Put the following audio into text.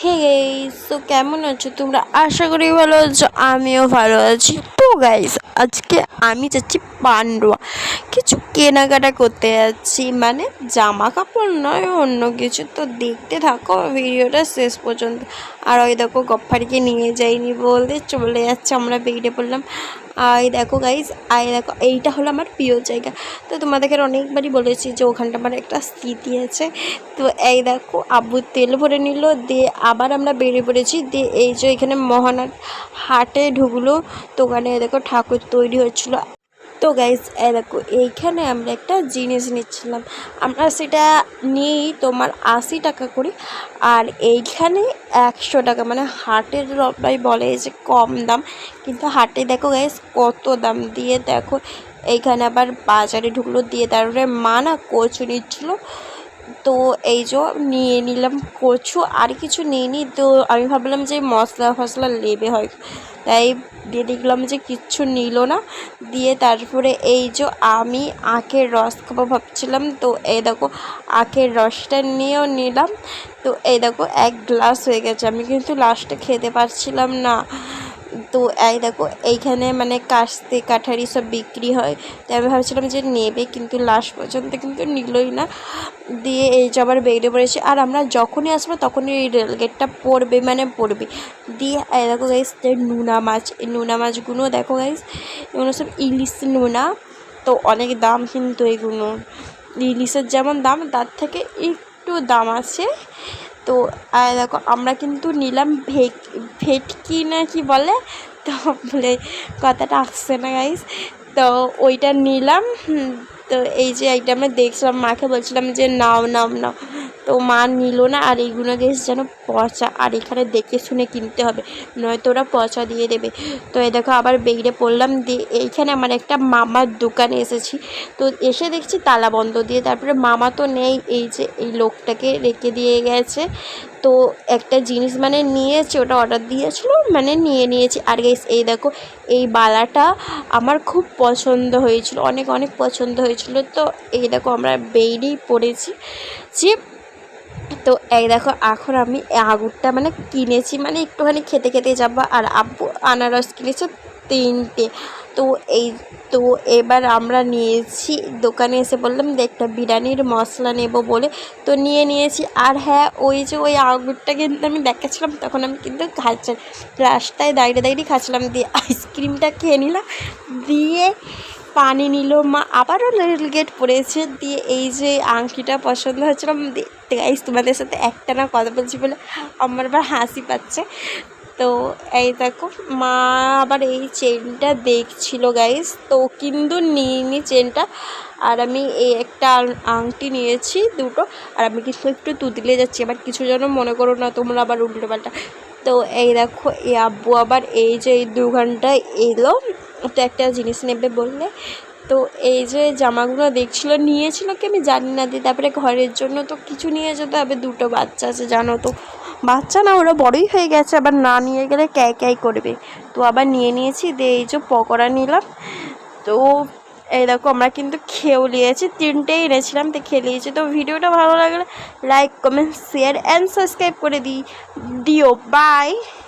হে তো কেমন আছো? তোমরা আশা করি ভালো আছো আমিও ভালো আছি। গাইস আজকে আমি যাচ্ছি পান্ডুয়া। কিছু কেনাকাটা করতে যাচ্ছি। মানে জামা কাপড় নয়, অন্য কিছু। তো দেখতে থাকো, ভিডিওটা শেষ পর্যন্ত। আর ওই দেখো গপ্পারিকে নিয়ে যাইনি বলতে চলে যাচ্ছে, আমরা বেরিয়ে পড়লাম। আই দেখো গাইস আই দেখো, এইটা হলো আমার প্রিয় জায়গা। তো তোমাদেরকে অনেকবারই বলেছি যে ওখানটা আমার একটা স্মৃতি আছে। তো এই দেখো, আব্বু তেল ভরে নিল, দিয়ে আবার আমরা বেরিয়ে পড়েছি। দিয়ে এই যে এখানে মহানার হাটে ঢুকলো তো ওখানে দেখো ঠাকুর তৈরি হচ্ছিল তো গাইজ এই দেখো, এইখানে আমরা একটা জিনিস নিচ্ছিলাম। আমরা সেটা নিই তোমার আশি টাকা করে, আর এইখানে একশো টাকা। মানে হাটের রবাই বলে যে কম দাম। কিন্তু হাটে দেখো গাইজ কত দাম দিয়ে দেখো। এইখানে আবার বাজারে ঢুকলো, দিয়ে তারপরে মা না কচু নিচ্ছিলো। তো এই যে নিয়ে নিলাম কচু, আর কিছু নিয়ে নিইনি তো আমি ভাবলাম যে মশলা ফসলা লেবে হয়। তাই দিয়ে দেখলাম যে কিচ্ছু নিল না। দিয়ে তারপরে এই যে আমি আখের রস খাব ভাবছিলাম। তো এই দেখো, আখের রসটা নিয়েও নিলাম। তো এই দেখো, এক গ্লাস হয়ে গেছে। আমি কিন্তু লাস্টে খেতে পারছিলাম না। তো এই দেখো, এইখানে মানে কাস্তে, কাঠারি সব বিক্রি হয়। তাই আমি ভাবছিলাম যে নেবে, কিন্তু লাস্ট পর্যন্ত কিন্তু নিলই না। দিয়ে এই যে আবার বেরিয়ে পড়েছে, আর আমরা যখনই আসব তখনই এই রেলগেটটা পড়বে মানে পড়বে। দিয়ে এই দেখো গাইস নোনা মাছ, এই নোনা মাছগুলো দেখো গাইস এগুলো সব ইলিশ নোনা। তো অনেক দাম কিন্তু এগুলো। ইলিশের যেমন দাম, তার থেকে একটু দাম আছে। তো দেখো, আমরা কিন্তু নিলাম ভেক, ভেটকি না কি বলে? তো বলে কথাটা আসছে না গাইস তো ওইটা নিলাম তো এই যে আইটেমে দেখছিলাম, মাকে বলছিলাম যে নাও নাও নাও। তো মা নিল না আর এইগুলো গেস যেন পচা আর এখানে দেখে শুনে কিনতে হবে। নয়তো ওরা পচা দিয়ে দেবে। তো এই দেখো আবার বেরিয়ে পড়লাম দিয়ে এইখানে আমার একটা মামার দোকানে এসেছি। তো এসে দেখছি তালা বন্ধ দিয়ে তারপরে মামা তো নেই, এই যে এই লোকটাকে রেখে দিয়ে গেছে। তো একটা জিনিস মানে নিয়েছি, ওটা অর্ডার দিয়েছিল মানে নিয়ে নিয়েছি। আর গেস এই দেখো, এই বালাটা আমার খুব পছন্দ হয়েছিল, অনেক অনেক পছন্দ হয়েছিল। তো এই দেখো আমরা বেরিয়েই পড়েছি যে তো এই দেখো, এখন আমি আঙুরটা মানে কিনেছি মানে একটুখানি খেতে খেতে যাব। আর আব্বু আনারস কিনেছে তিনটে। তো এই, তো এবার আমরা নিয়েছি, দোকানে এসে বললাম যে একটা বিরিয়ানির মশলা নেব বলে। তো নিয়ে নিয়েছি। আর হ্যাঁ ওই যে ওই আঙুরটা কিন্তু আমি দেখাচ্ছিলাম, তখন আমি কিন্তু খাচ্ছি। রাস্তায় দাঁড়িয়ে দাঁড়িয়ে খাচ্ছিলাম, দিয়ে আইসক্রিমটা খেয়ে নিলাম। দিয়ে পানি নিল। মা আবারও রেল গেট পড়েছে। দিয়ে এই যে আংটিটা পছন্দ হচ্ছিলাম দেখতে গাইস তোমাদের সাথে একটা না কথা বলছি বলে আমার আবার হাসি পাচ্ছে। তো এই দেখো, মা আবার এই চেনটা দেখছিল গাইস তো কিন্তু নিইনি চেনটা আর আমি এই একটা আংটি নিয়েছি, দুটো। আর আমি কিন্তু একটু তুতলে যাচ্ছি, আবার কিছু যেন মনে করো না, তোমরা আবার উল্টো পাল্টা তো এই দেখো, এই আব্বু আবার এই যে এই দু ঘন্টায় এলো। তো একটা জিনিস নেবে বললে। তো এই যে জামাগুলো দেখছিল, নিয়েছিল কি আমি জানি না দিয়ে তারপরে ঘরের জন্য তো কিছু নিয়ে যেতে হবে, দুটো বাচ্চা আছে, জানো তো। বাচ্চা না, ওরা বড়ই হয়ে গেছে, আবার না নিয়ে গেলে ক্যাই ক্যাই করবে। তো আবার নিয়ে নিয়েছি দিয়ে এই যে পকোড়া নিলাম। তো এই দেখো, আমরা কিন্তু খেয়েও নিয়েছি, তিনটেই এনেছিলাম, তো খেয়ে নিয়েছি। তো ভিডিওটা ভালো লাগলে like comment share and subscribe করে দিই দিও। বাই